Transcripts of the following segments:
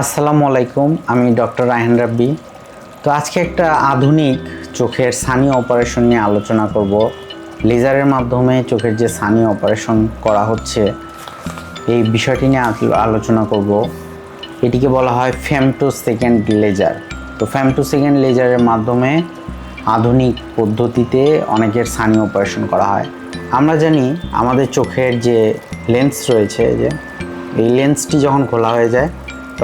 আসসালামু আলাইকুম, আমি ডক্টর রায়হান রাব্বি। তো আজকে একটা আধুনিক চোখের সানি অপারেশন নিয়ে আলোচনা করব। লেজারের মাধ্যমে চোখের যে সানি অপারেশন করা হচ্ছে, এই বিষয়টি নিয়ে আলোচনা করব। এটিকে বলা হয় ফ্যামটো সেকেন্ড লেজার। তো ফ্যামটো সেকেন্ড লেজারের মাধ্যমে আধুনিক পদ্ধতিতে অনেকের সানি অপারেশন করা হয়। আমরা জানি আমাদের চোখের যে লেন্স রয়েছে, যে এই লেন্সটি যখন খোলা হয়ে যায়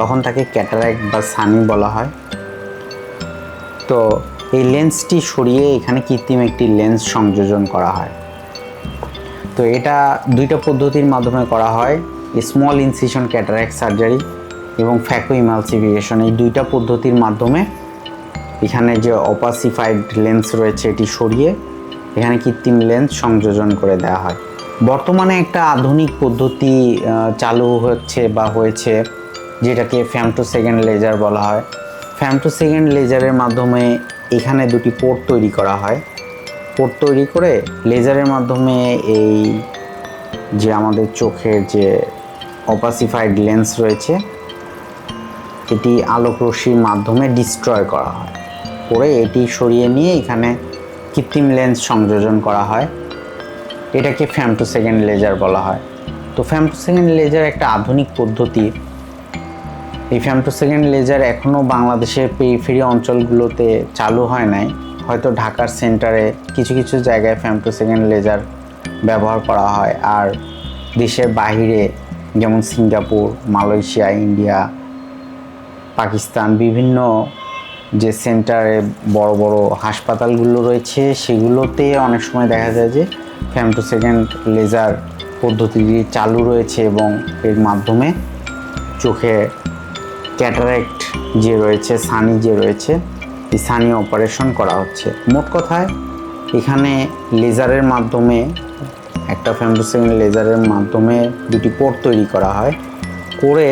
তখন তাকে ক্যাটারাক্ট বা সানি বলা হয়। তো এই লেন্সটি সরিয়ে এখানে কৃত্রিম একটি লেন্স সংযোজন করা হয়। তো এটা দুইটা পদ্ধতির মাধ্যমে করা হয় স্মল ইনসিশন ক্যাটারাক্ট সার্জারি এবং ফ্যাকো ইমালসিফিকেশন এই দুইটা পদ্ধতির মাধ্যমে এখানে যে অপাসিফাইড লেন্স রয়েছে, এটি সরিয়ে এখানে কৃত্রিম লেন্স সংযোজন করে দেওয়া হয়। বর্তমানে একটা আধুনিক পদ্ধতি চালু হচ্ছে বা হয়েছে যেটাকে ফ্যামটো সেকেন্ড লেজার বলা হয়। ফ্যামটো সেকেন্ড লেজারের মাধ্যমে এখানে দুটি পোর্ট তৈরি করা হয়। পোর্ট তৈরি করে লেজারের মাধ্যমে এই যে আমাদের চোখের যে অপাসিফাইড লেন্স রয়েছে, এটি আলোক রশ্মির মাধ্যমে ডিস্ট্রয় করা হয়। করে এটি সরিয়ে নিয়ে এখানে কৃত্রিম লেন্স সংযোজন করা হয়। এটাকে ফ্যামটো সেকেন্ড লেজার বলা হয়। তো ফ্যামটো সেকেন্ড লেজার একটা আধুনিক পদ্ধতি। এই ফ্যামটো সেকেন্ড লেজার এখনও বাংলাদেশের পেরিফেরি অঞ্চলগুলোতে চালু হয় নাই। হয়তো ঢাকার সেন্টারে কিছু কিছু জায়গায় ফ্যামটো সেকেন্ড লেজার ব্যবহার করা হয়। আর দেশের বাইরে যেমন সিঙ্গাপুর, মালয়েশিয়া, ইন্ডিয়া, পাকিস্তান বিভিন্ন যে সেন্টারে বড় বড় হাসপাতালগুলো রয়েছে, সেগুলোতে অনেক সময় দেখা যায় যে ফ্যামটো সেকেন্ড লেজার পদ্ধতিটি চালু রয়েছে এবং এর মাধ্যমে চোখে ক্যাটারাক্ট যে রয়েছে, সানি যে রয়েছে, এই সানি অপারেশন করা হচ্ছে। মোট কথায়, এখানে লেজারের মাধ্যমে, একটা ফ্যামটো সেকেন্ড লেজারের মাধ্যমে দুটি পোর্ট তৈরি করা হয় করে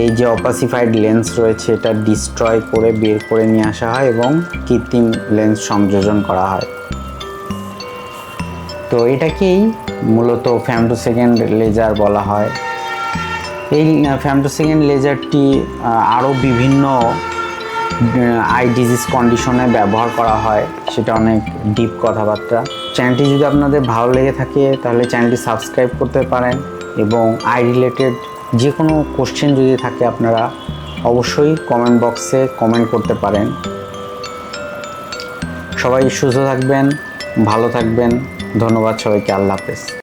এই যে অপাসিফাইড লেন্স রয়েছে, এটা ডিস্ট্রয় করে বের করে নিয়ে আসা হয় এবং কৃত্রিম লেন্স সংযোজন করা হয়। তো এটাকেই মূলত ফ্যামটো সেকেন্ড লেজার বলা হয়। এই ফ্যামটো সেকেন্ড লেজারটি আরও বিভিন্ন আই ডিজিজ কন্ডিশনে ব্যবহার করা হয়। সেটা অনেক ডিপ কথাবার্তা। চ্যানেলটি যদি আপনাদের ভালো লেগে থাকে, তাহলে চ্যানেলটি সাবস্ক্রাইব করতে পারেন এবং আই রিলেটেড যে কোনো কোশ্চেন যদি থাকে আপনারা অবশ্যই কমেন্ট বক্সে কমেন্ট করতে পারেন। সবাই সুস্থ থাকবেন, ভালো থাকবেন। ধন্যবাদ সবাইকে, আল্লাহ হাফেজ।